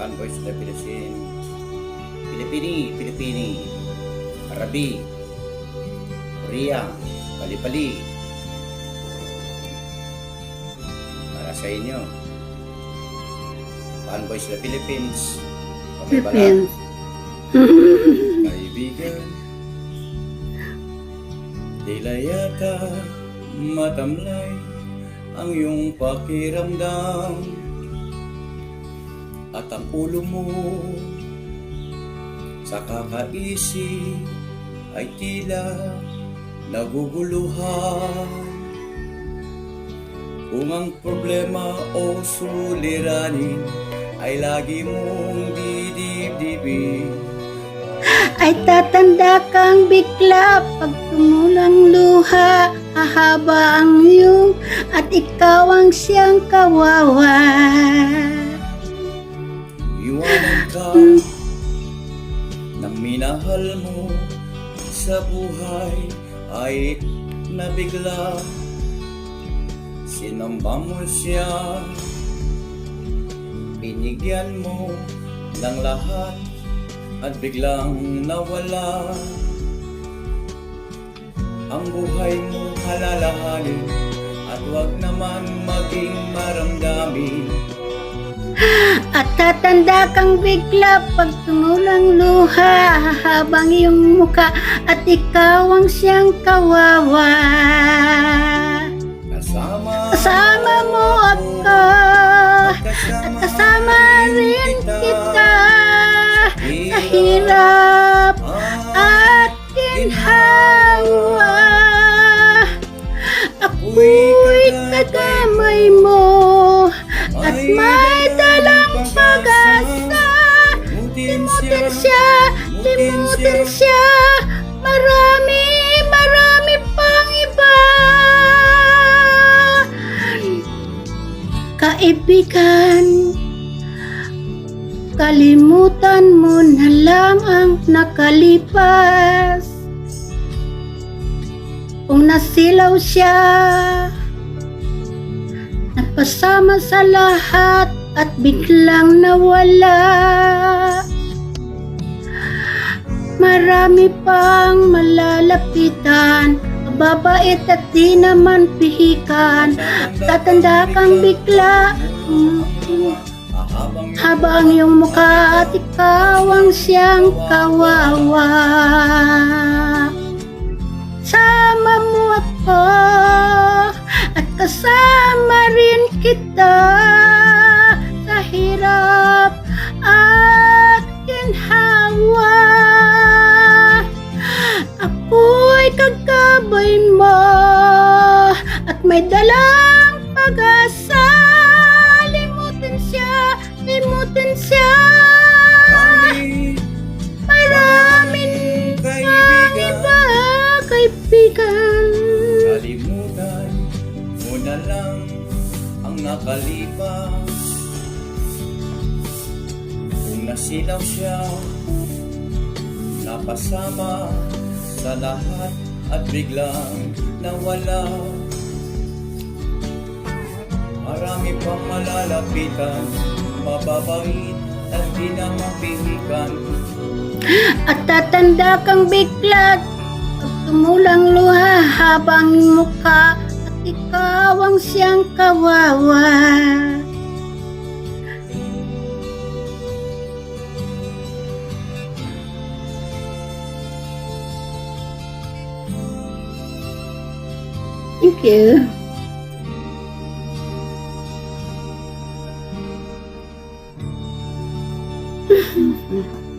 One voice na Pilisin. Pilipini, Pilipini. Arabi. Korea. Pali-pali. Para sa inyo. One voice na Philippines. Kami balat. Kaibigan, tila yata matamlay ang iyong pakiramdam at ang ulo mo. Sa kakaisip ay tila naguguluhan. Kung ang problema o suliranin ay lagi mong didibdibin. Ay tatanda kang bigla pag tumulang luha Hahaba ang iyong at ikaw ang siyang kawawa sa buhay ay nabigla. Sinamba mo siya. Binigyan mo ng lahat at biglang nawala. Ang buhay mo halalahanin at wag naman maging maramdamin. At tatanda kang bigla pag tumulang luha Hahabang iyong muka at ikaw ang siyang kawawa. Kasama, Kasama mo ako. At kasama rin kita. Sa hirap at ginhawa. Ako'y kadamay mo At may dalang Limutin siya, limutin siya. Marami, marami pang iba. Kaibigan Kalimutan mo na lang ang nakalipas. Kung nasilaw siya Napasama sa lahat at biglang nawala Marami pang malalapitan. Mababait at di naman pihikan. Tatanda kang bigla. Habang iyong mukha at ikaw ang siyang kawawa. Sama mo ako at kasama rin kita Sa hirap may dalang pag-asa. Limutin siya, limutin siya. Maraming kaibigan. iba kaibigan. Kalimutan mo na lang ang nakalipas. Kung nasilaw siya Napasama sa lahat at biglang nawala Marami pang malalapitan Mababait at di na mapihikan At tatanda kang bigla Pag tumulang luha habang mukha At ikaw ang siyang kawawa Thank you. 心 虚